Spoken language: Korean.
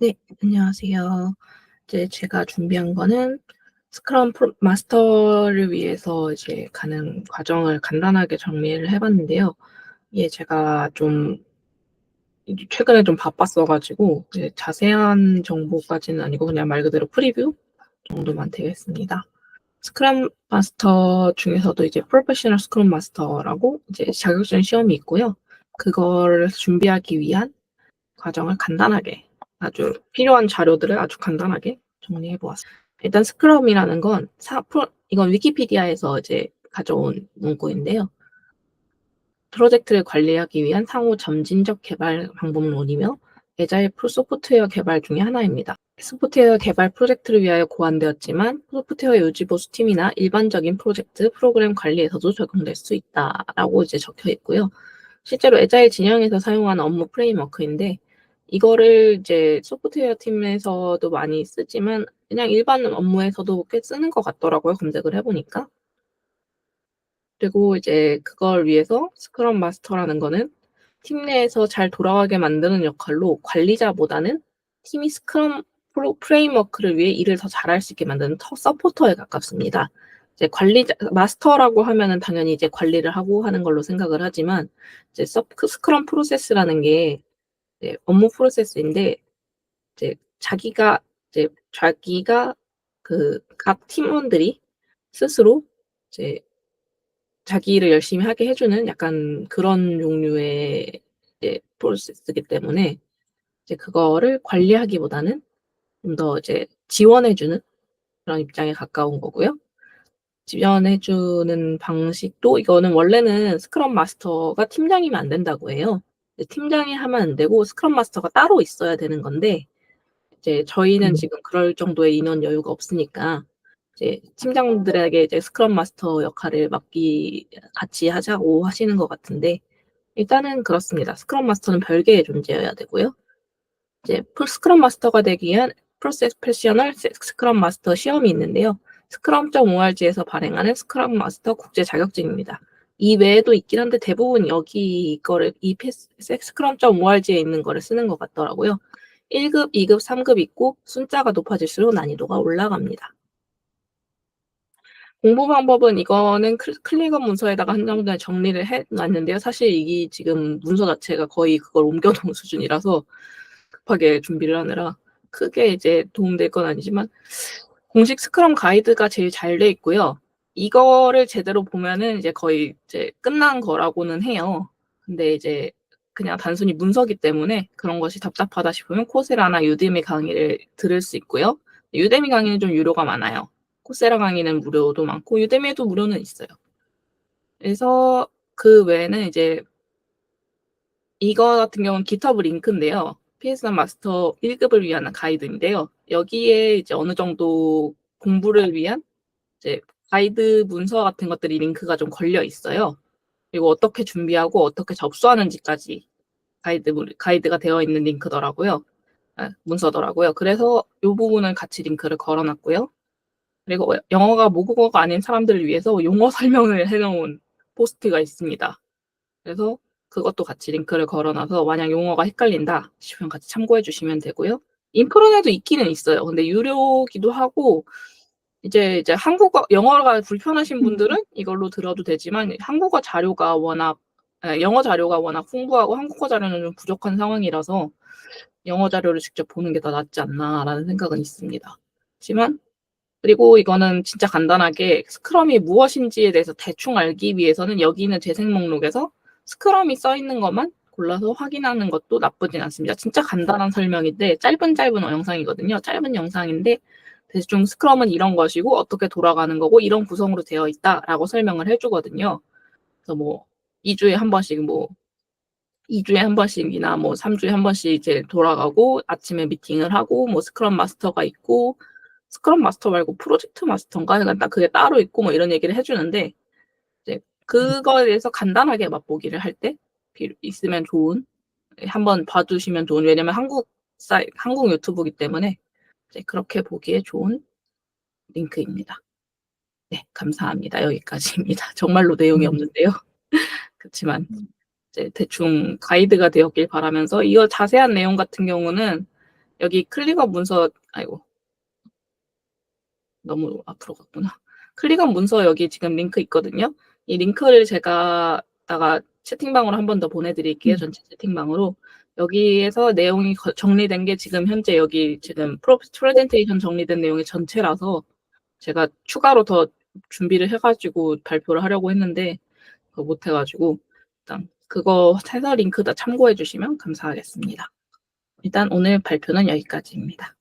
네, 안녕하세요. 이제 제가 준비한 거는 스크럼 프로 마스터를 위해서 이제 가는 과정을 간단하게 정리를 해 봤는데요. 이게 제가 좀 최근에 좀 바빴어 가지고 이제 자세한 정보까지는 아니고 그냥 말 그대로 프리뷰 정도만 되겠습니다. 스크럼 마스터 중에서도 이제 프로페셔널 스크럼 마스터라고 이제 자격증 시험이 있고요. 그거를 준비하기 위한 과정을 간단하게 아주 필요한 자료들을 아주 간단하게 정리해 보았습니다. 일단 스크럼이라는 건 사, 프로, 이건 위키피디아에서 이제 가져온 문구인데요. 프로젝트를 관리하기 위한 상호 점진적 개발 방법론이며 에자일 소프트웨어 개발 중의 하나입니다. 소프트웨어 개발 프로젝트를 위하여 고안되었지만 소프트웨어 유지 보수 팀이나 일반적인 프로젝트 프로그램 관리에서도 적용될 수 있다라고 이제 적혀 있고요. 실제로 에자일 진영에서 사용하는 업무 프레임워크인데 이거를 이제 소프트웨어 팀에서도 많이 쓰지만 그냥 일반 업무에서도 꽤 쓰는 것 같더라고요. 검색을 해보니까. 그리고 이제 그걸 위해서 스크럼 마스터라는 거는 팀 내에서 잘 돌아가게 만드는 역할로 관리자보다는 팀이 스크럼 프레임워크를 위해 일을 더 잘할 수 있게 만드는 터 서포터에 가깝습니다. 이제 관리자 마스터라고 하면은 당연히 이제 관리를 하고 하는 걸로 생각을 하지만 이제 서, 스크럼 프로세스라는 게 네, 업무 프로세스인데 이제 자기가 이제 자기가 그 각 팀원들이 스스로 이제 자기 일을 열심히 하게 해주는 약간 그런 종류의 이제 프로세스이기 때문에 이제 그거를 관리하기보다는 좀 더 이제 지원해주는 그런 입장에 가까운 거고요. 지원해주는 방식도 이거는 원래는 스크럼 마스터가 팀장이면 안 된다고 해요. 팀장이 하면 안 되고 스크럼 마스터가 따로 있어야 되는 건데 이제 저희는 음. 지금 그럴 정도의 인원 여유가 없으니까 이제 팀장들에게 이제 스크럼 마스터 역할을 맡기 같이 하자고 하시는 것 같은데 일단은 그렇습니다. 스크럼 마스터는 별개의 존재여야 되고요. 이제 스크럼 마스터가 되기 위한 프로세스 패셔널 스크럼 마스터 시험이 있는데요. 스크럼.org에서 발행하는 스크럼 마스터 국제 자격증입니다. 이 외에도 있긴 한데 대부분 여기 거를 이 스크럼.org에 있는 거를 쓰는 것 같더라고요. 1급, 2급, 3급 있고 숫자가 높아질수록 난이도가 올라갑니다. 공부 방법은 이거는 클리거 문서에다가 한 정도의 정리를 해놨는데요. 사실 이게 지금 문서 자체가 거의 그걸 옮겨놓은 수준이라서 급하게 준비를 하느라 크게 이제 도움될 건 아니지만 공식 스크럼 가이드가 제일 잘 돼 있고요. 이거를 제대로 보면은 이제 거의 이제 끝난 거라고는 해요. 근데 이제 그냥 단순히 문서기 때문에 그런 것이 답답하다 싶으면 코세라나 유데미 강의를 들을 수 있고요. 유데미 강의는 좀 유료가 많아요. 코세라 강의는 무료도 많고 유데미에도 무료는 있어요. 그래서 그 외에는 이제 이거 같은 경우는 기터브 링크인데요. PS 마스터 1급을 위한 가이드인데요. 여기에 이제 어느 정도 공부를 위한 이제 가이드 문서 같은 것들이 링크가 좀 걸려 있어요. 그리고 어떻게 준비하고 어떻게 접수하는지까지 가이드 가이드가 되어 있는 링크더라고요. 아, 문서더라고요. 그래서 이 부분을 같이 링크를 걸어놨고요. 그리고 영어가 모국어가 아닌 사람들을 위해서 용어 설명을 해놓은 포스트가 있습니다. 그래서 그것도 같이 링크를 걸어놔서 만약 용어가 헷갈린다 싶으면 같이 참고해 주시면 되고요. 인프론에도 있기는 있어요. 근데 유료기도 하고 이제 이제 한국어 영어가 불편하신 음. 분들은 이걸로 들어도 되지만 한국어 자료가 워낙 에, 영어 자료가 워낙 풍부하고 한국어 자료는 좀 부족한 상황이라서 영어 자료를 직접 보는 게 더 낫지 않나라는 생각은 있습니다. 하지만 그리고 이거는 진짜 간단하게 스크럼이 무엇인지에 대해서 대충 알기 위해서는 여기 있는 재생 목록에서 스크럼이 써 있는 것만 골라서 확인하는 것도 나쁘진 않습니다. 진짜 간단한 설명인데 짧은 짧은 영상이거든요. 짧은 영상인데 대충 스크럼은 이런 것이고 어떻게 돌아가는 거고 이런 구성으로 되어 있다라고 설명을 해주거든요. 그래서 뭐 2주에 한 번씩 뭐 2주에 한 번씩이나 뭐 3주에 한 번씩 이제 돌아가고 아침에 미팅을 하고 뭐 스크럼 마스터가 있고 스크럼 마스터 말고 프로젝트 마스터인가 그러니까 그게 따로 있고 뭐 이런 얘기를 해주는데 이제 그거에 대해서 간단하게 맛보기를 할 때 있으면 좋은 한번 봐주시면 좋은 왜냐면 한국 사이 한국 유튜브기 때문에 이제 그렇게 보기에 좋은 링크입니다. 네, 감사합니다. 여기까지입니다. 정말로 내용이 음. 없는데요. 그렇지만 음. 이제 대충 가이드가 되었길 바라면서 이거 자세한 내용 같은 경우는 여기 클릭업 문서 아이고. 너무 앞으로 갔구나. 클릭업 문서 여기 지금 링크 있거든요. 이 링크를 제가 다가 채팅방으로 한 번 더 보내드릴게요. 음. 전체 채팅방으로. 여기에서 내용이 거- 정리된 게 지금 현재 여기 지금 프로, 프레젠테이션 정리된 내용이 전체라서 제가 추가로 더 준비를 해가지고 발표를 하려고 했는데 그거 못 해가지고 일단 그거 해서 링크 다 참고해 주시면 감사하겠습니다. 일단 오늘 발표는 여기까지입니다.